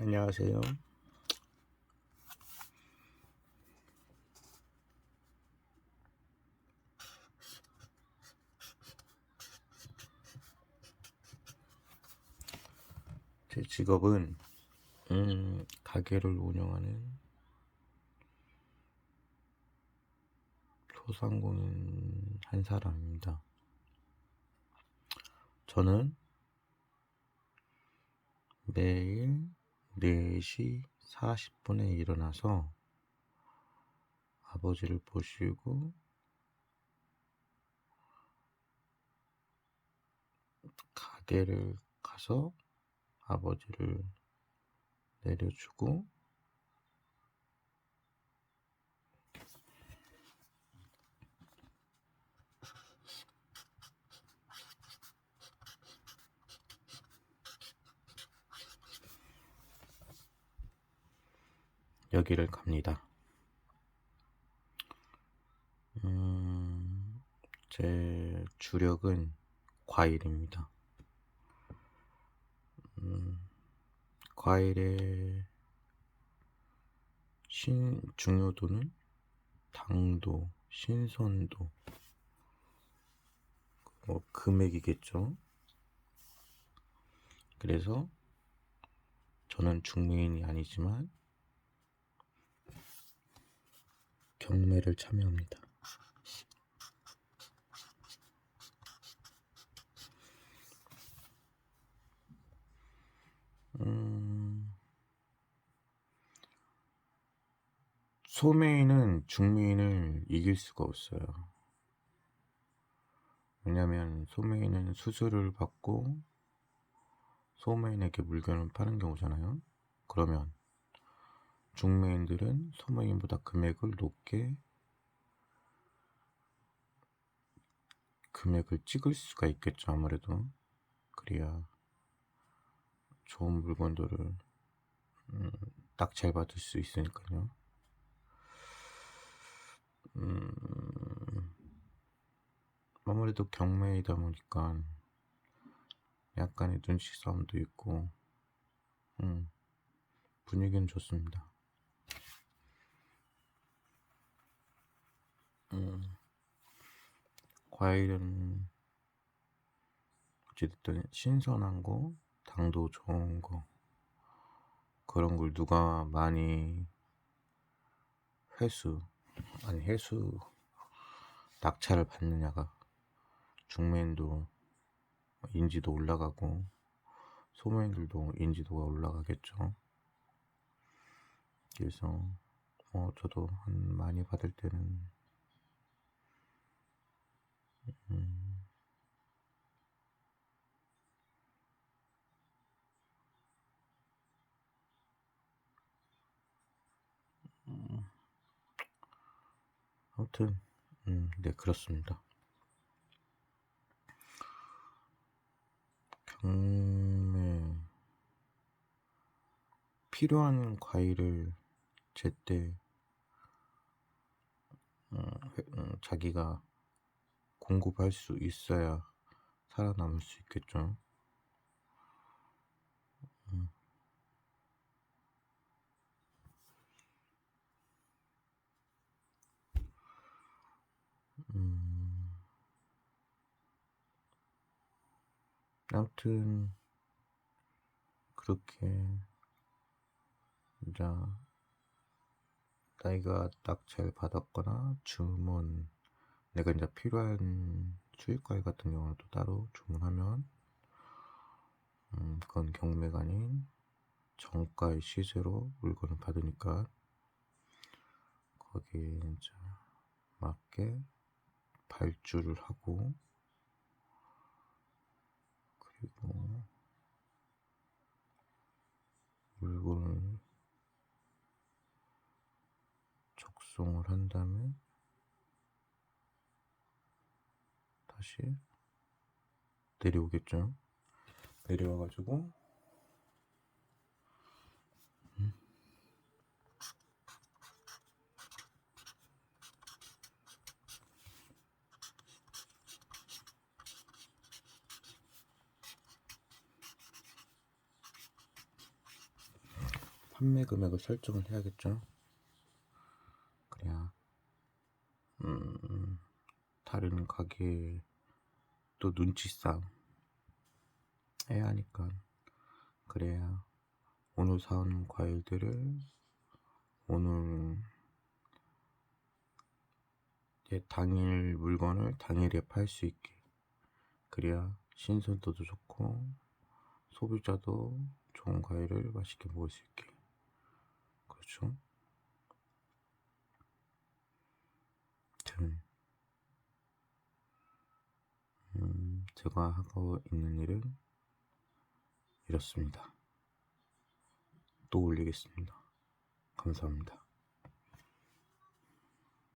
안녕하세요. 제 직업은 음, 가게를 운영하는 소상공인 한 사람입니다. 저는 매일 4시 40분에 일어나서 아버지를 보시고 가게를 가서 아버지를 내려주고 여기를 갑니다. 음, 제 주력은 과일입니다. 음, 과일의 신, 중요도는 당도, 신선도, 뭐 금액이겠죠. 그래서 저는 중매인이 아니지만 경매를 참여합니다. 음, 소매인은 중매인을 이길 수가 없어요. 왜냐면 소매인은 수수료를 받고 소매인에게 물건을 파는 경우잖아요. 그러면 중매인들은 소매인보다 금액을 높게 금액을 찍을 수가 있겠죠. 아무래도 그래야 좋은 물건들을 음, 낙찰 받을 수 있으니까요. 음, 아무래도 경매이다 보니까 약간의 눈치 싸움도 있고 음, 분위기는 좋습니다. 음, 과일은 어찌됐든 신선한 거, 당도 좋은 거 그런 걸 누가 많이 회수 아니 회수 낙찰을 받느냐가 중매인도 인지도 올라가고 소매인들도 인지도가 올라가겠죠. 그래서 뭐 저도 한 많이 받을 때는 아무튼 음, 네 그렇습니다. 경매 필요한 과일을 제때 어, 회- 음, 자기가 공급할 수 있어야 살아남을 수 있겠죠. 아무튼 그렇게 이제 나이가 낙찰 받았거나 주문 내가 이제 필요한 수익과일 같은 경우는 또 따로 주문하면 음, 그건 경매가 아닌 정가의 시세로 물건을 받으니까 거기에 이제 맞게 발주를 하고 그리고 물건을 적송을 한 다음에 다시 내려오겠죠. 내려와가지고 판매 금액을 설정을 해야겠죠. 그래야 음, 다른 가게에 또 눈치싸움 해야 하니까. 그래야 오늘 사온 과일들을 오늘 이제 당일 물건을 당일에 팔 수 있게. 그래야 신선도도 좋고 소비자도 좋은 과일을 맛있게 먹을 수 있게 그렇죠? 아무튼 음, 제가 하고 있는 일은 이렇습니다. 또 올리겠습니다. 감사합니다.